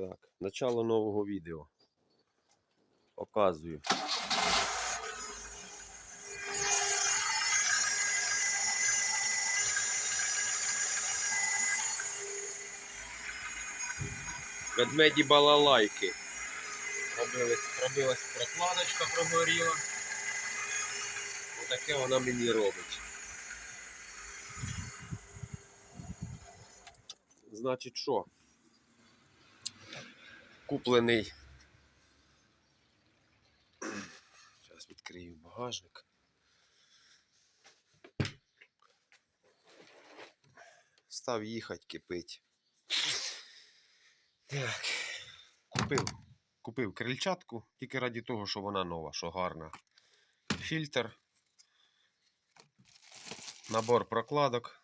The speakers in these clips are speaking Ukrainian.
Так, начало нового відео. Показую. Ведмеді балалайки. Пробилась, пробилась прокладочка, прогоріла. Отаке вона мені робить. Значить що? Куплений. Зараз відкрию багажник. Став їхати, кипить. Так. Купив. Купив крильчатку тільки раді того, що вона нова, що гарна. Фільтр. Набор прокладок.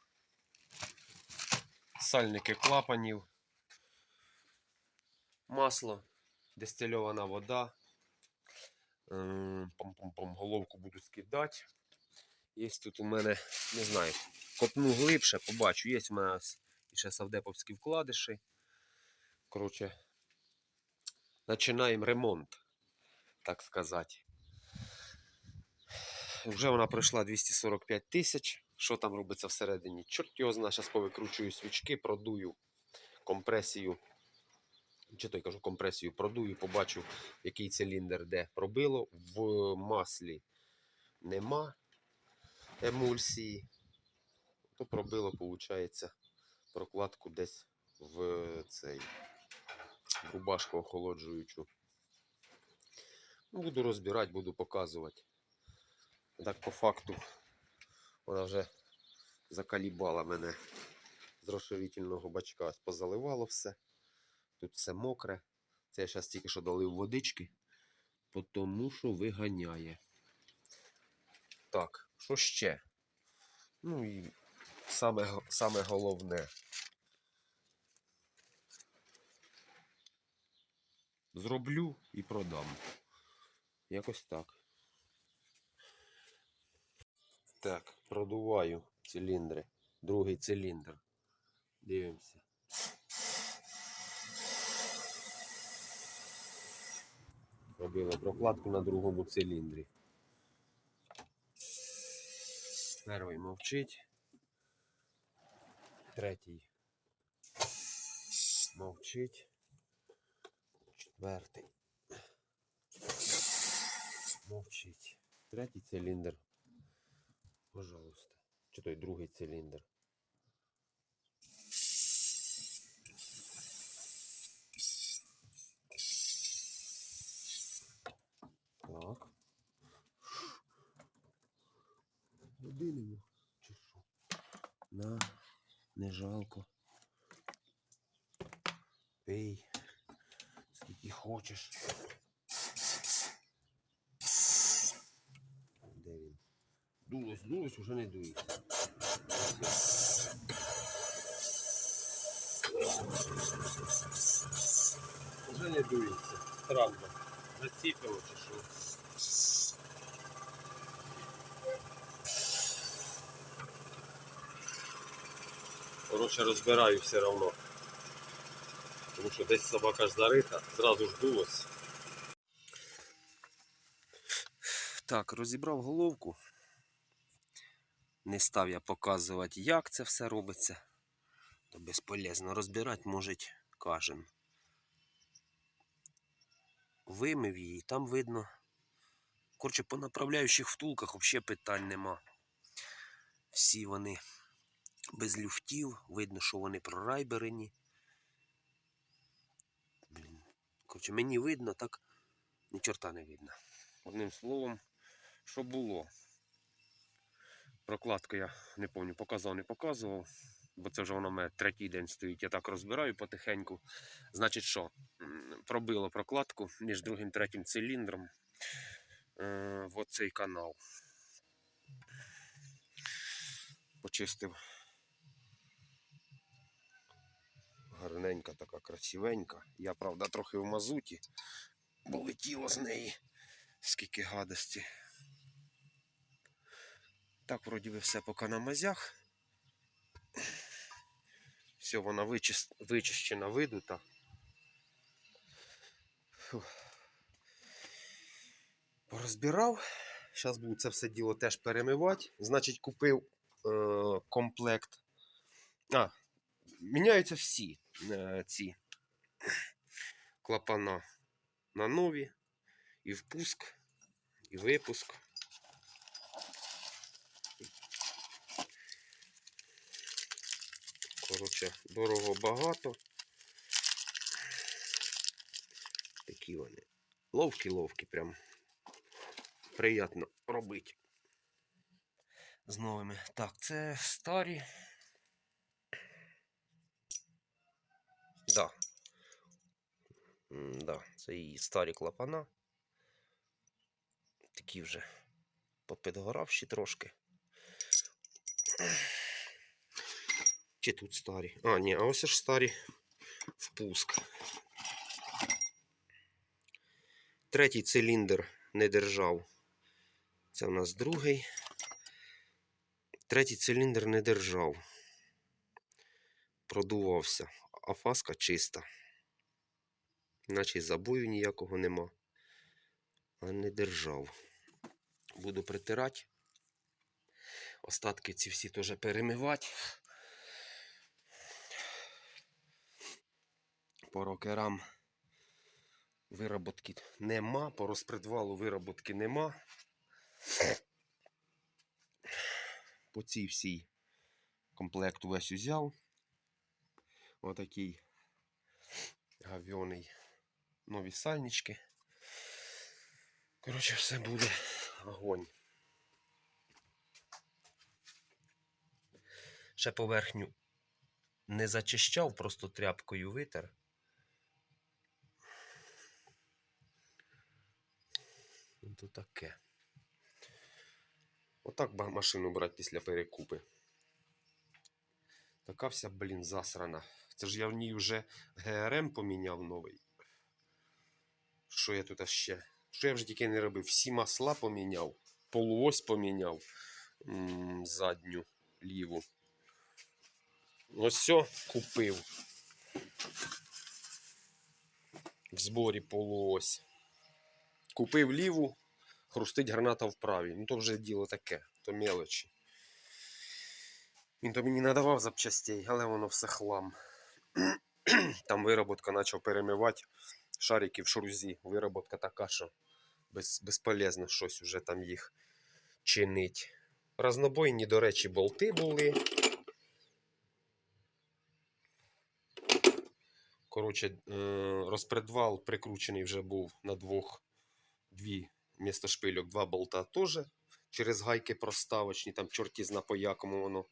Сальники клапанів. Масло. Дистильована вода. Ем, Пом-пом-пом, головку буду скидати. Є тут у мене, не знаю, копну глибше, побачу. Є у мене ще савдеповські вкладиші. Коротше, починаємо ремонт, так сказати. Вже вона пройшла 245 тисяч. Що там робиться всередині? Чорт його знає, зараз повикручую свічки, продую компресію. Чи то я кажу компресію, продую, побачу, який циліндр де пробило. В маслі нема емульсії. То пробило, виходить, прокладку десь в цей в рубашку охолоджуючу. Буду розбирати, буду показувати. Так по факту вона вже закалібала мене з розширительного бачка. Позаливало все. Тут все мокре. Це я зараз тільки що долив водички, тому що виганяє. Так, що ще? Ну і саме, саме головне. Зроблю і продам. Якось так. Так, продуваю циліндри. Другий циліндр. Дивимося. Робили прокладку на другому циліндрі. Перший мовчить. Третій. Мовчить. Четвертий. Мовчить. Третій циліндр. Пожалуйста. Чи той другий циліндр. Так. Годинимо. Чи що? На, не жалко. Пий. Скільки хочеш. Де він? Дулось, дулось, уже не дується. Уже не дується. Странно. Заціпило чи що? Коротше, розбираю все одно. Тому що десь собака ж зарита, зразу ж дулось. Так, розібрав головку. Не став я показувати, як це все робиться. То безполезно розбирати може кожен. Вимив її, там видно. Коротше, по направляючих втулках взагалі питань нема. Всі вони без люфтів, видно, що вони прорайберені. Блін. Коротше, мені видно, так ні чорта не видно. Одним словом, що було. Прокладку я не пам'ятаю, показав, не показував, бо це вже воно в мене третій день стоїть. Я так розбираю потихеньку. Значить, що? Пробило прокладку між другим третім циліндром е, в оцей канал. Почистив. Гарненька така, красивенька. Я, правда, трохи в мазуті, бо летіло з неї скільки гадості. Так, вроді би все поки на мазях. Все, вона вичищена, видута. Порозбирав. Зараз буду це все діло теж перемивати. Значить, купив е, комплект. А, міняються всі е, ці клапана на нові. І впуск, і випуск. Коротше, дорого багато. Такі вони. Ловкі-ловкі прям. Приємно робити. З новими. Так, це старі. М, Да, це її старі клапана. Такі вже попідгоравші трошки. Чи тут старі? А, ні, а ось ж старі впуск. Третій циліндр не держав. Це у нас другий. Третій циліндр не держав. Продувався. А фаска чиста. Наче забою ніякого нема. А не держав. Буду притирати. Остатки ці всі теж перемивати. По рокерам вироботки нема, по розпредвалу вироботки нема. По цій всій комплект увесь узяв. Отакий гавьоний нові сальнички. Коротше, все буде огонь. Ще поверхню не зачищав, просто тряпкою витер. Ну, то таке. Отак машину брати після перекупи. Така вся, блін, засрана. Це ж я в ній вже ГРМ поміняв новий. Що я тут ще? Що я вже тільки не робив? Всі масла поміняв, полуось поміняв задню ліву. Ось все купив. В зборі полуось. Купив ліву, хрустить граната в правій. Ну то вже діло таке, то мелочі. Він то мені надавав запчастей, але воно все хлам. Там вироботка почав перемивати шарики в шрузі. Вироботка така, що без, безполезно щось уже там їх чинить. Разнобойні, до речі, болти були. Коротше, е, розпредвал прикручений вже був на двох, дві вмісто шпильок, два болта теж. Через гайки проставочні, там чорті зна по якому воно.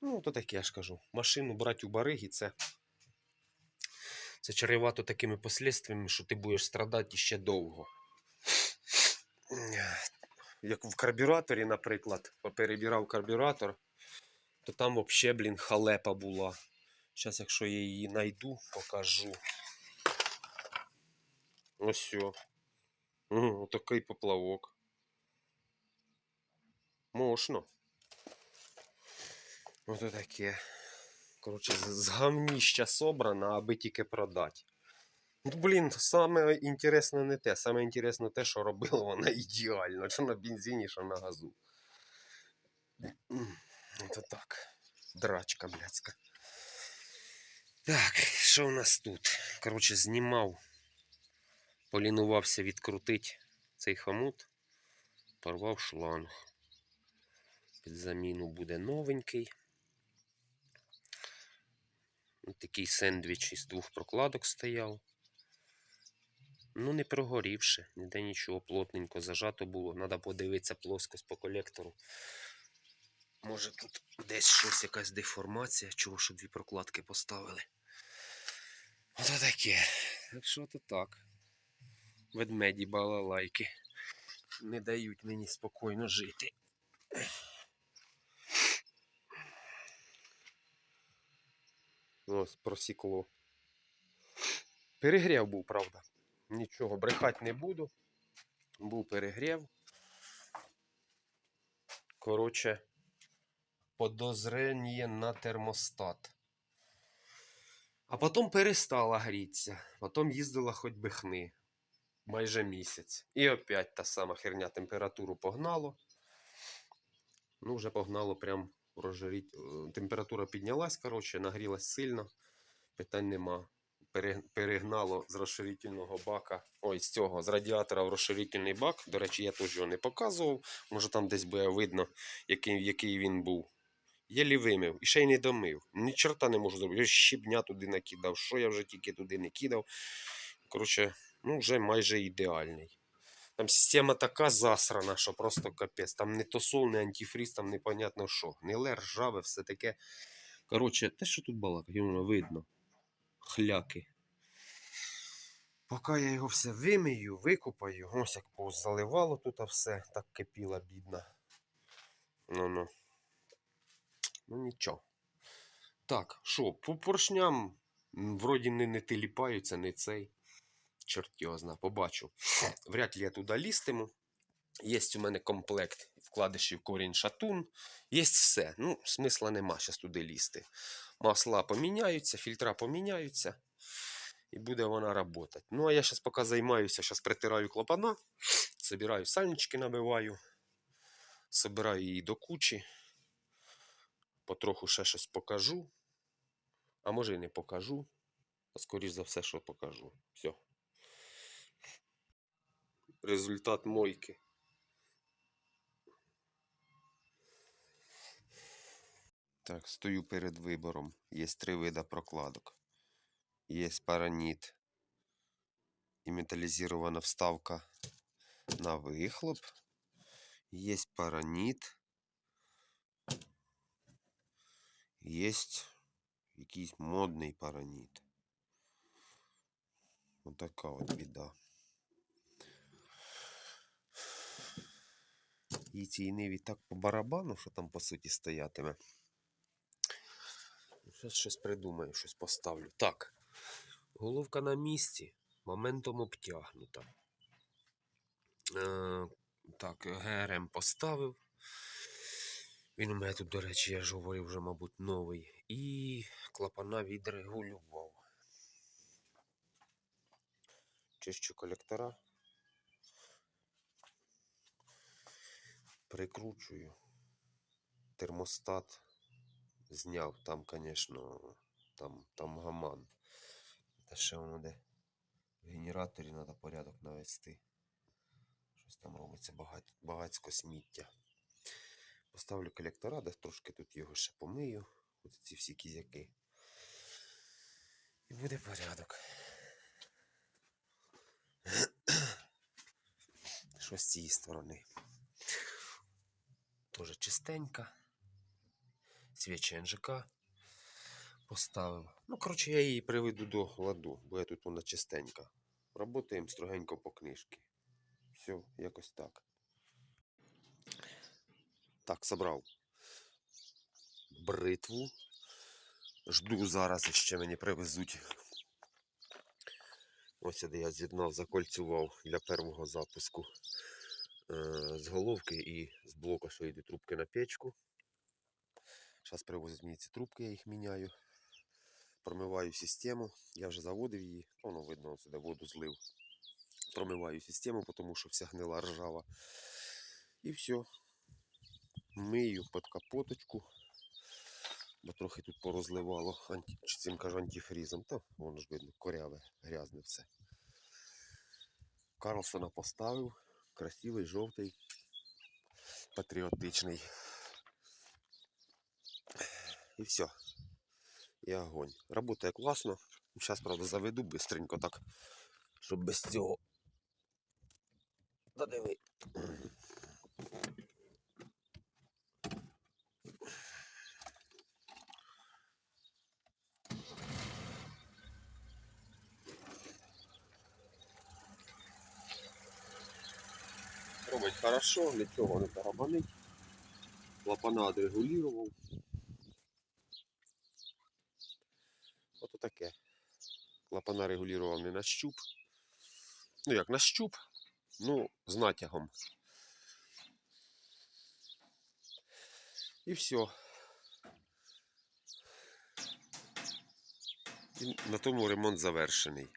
Ну, то таке я ж кажу. Машину брати у бариги це. Це чаревато такими послідствиями, що ти будеш страдати ще довго. Як в карбюраторі, наприклад, перебирав карбюратор, то там взагалі, блін, халепа була. Зараз, якщо я її знайду, покажу. Ось все. Отакий поплавок. Мощно. Ото таке. Коротше, з гамніща собрано, аби тільки продати. Ну, блін, саме інтересне не те. Саме інтересне те, що робила вона ідеально. Що на бензині, що на газу. Ото так. Драчка блядська. Так, що у нас тут? Коротше, знімав. Полінувався відкрутити цей хомут. Порвав шланг. Під заміну буде новенький. Ось Такий сендвіч із двох прокладок стояв. Ну, не прогорівши, ніде нічого плотненько зажато було. Треба подивитися плоскость по колектору. Може тут десь щось, якась деформація, чого що дві прокладки поставили. Ото таке. Так що то так. Ведмеді балалайки. Не дають мені спокійно жити. Ось просікло. Перегрів був, правда. Нічого, брехати не буду. Був перегрів. Коротше, подозрення на термостат. А потім перестала грітися. Потім їздила хоч би хни. майже місяць. І опять та сама херня, температуру погнало. Ну, вже погнало прям розжаріть. е, Температура піднялась, коротше, нагрілась сильно. Питань нема. Перегнало з розширительного бака. Ой, з цього, з радіатора в розширительний бак. До речі, я теж його не показував. Може там десь буде видно, який, який він був. Єлі вимив і ще й не домив. Ні чорта не можу зробити. Я щебня туди накидав. Що я вже тільки туди не кидав. Коротше, ну вже майже ідеальний. Там система така засрана, що просто капець. Там не тосол, не антифріз, там непонятно що. Гниле, ржаве, все таке. Коротше, те, що тут балакає, видно. Хляки. Поки я його все вимию, викупаю, ось як позаливало тут все, так кипіла бідна. Ну-ну. Ну нічого. Так, що, по поршням вроді не, не тиліпаються, не цей. Чорт його зна, побачу. Вряд ли я туди лістиму. Є у мене комплект вкладишів корінь шатун. Є все. Ну, смисла нема зараз туди лізти. Масла поміняються, фільтра поміняються. І буде вона працювати. Ну, а я зараз поки займаюся, зараз притираю клапана, собираю сальнички, набиваю, собираю її до кучі. Потроху ще щось покажу. А може і не покажу. А скоріш за все, що покажу. Все. Результат мойки. Так, стою перед вибором. Є три вида прокладок. Є параніт і металізована вставка на вихлоп. Є параніт. Є якийсь модний параніт. Отака от біда. І цій ниві так по барабану, що там по суті стоятиме. Зараз щось придумаю, щось поставлю. Так. Головка на місці, моментом обтягнута. Е, так, ГРМ поставив. Він у мене тут, до речі, я ж говорив, вже, мабуть, новий. І клапана відрегулював. Чищу колектора. Прикручую. Термостат зняв. Там, звісно, там, там гаман. Та ще воно де в генераторі треба порядок навести. Щось там робиться багать, багацько сміття. Поставлю колектора, де трошки тут його ще помию. Ось ці всі кізяки. І буде порядок. Що з цієї сторони? Тоже чистенька. Свічі НЖК поставив. Ну, коротше, я її приведу до ладу, бо я тут вона чистенька. Работаємо строгенько по книжці. Все, якось так. Так, собрав бритву. Жду зараз ще мені привезуть. Ось де я з'єднав, закольцював для першого запуску з головки і з блока, що йде трубки на печку. Зараз привозять мені ці трубки, я їх міняю. Промиваю систему. Я вже заводив її, воно видно, сюди воду злив. Промиваю систему, тому що вся гнила ржава. І все. Мию під капоточку. Бо трохи тут порозливало, анті... чи цим кажу антифрізом. Та воно ж видно, коряве, грязне все. Карлсона поставив. Красивий, жовтий, патріотичний. І все. І огонь. Работає класно. Зараз, правда, заведу быстренько так, щоб без цього. Та диви. Робить хорошо, цього не тарабанить. Клапана отрегулював. Ото таке. Клапана регулював не на щуп. Ну як на щуп, ну, з натягом. І все. І на тому ремонт завершений.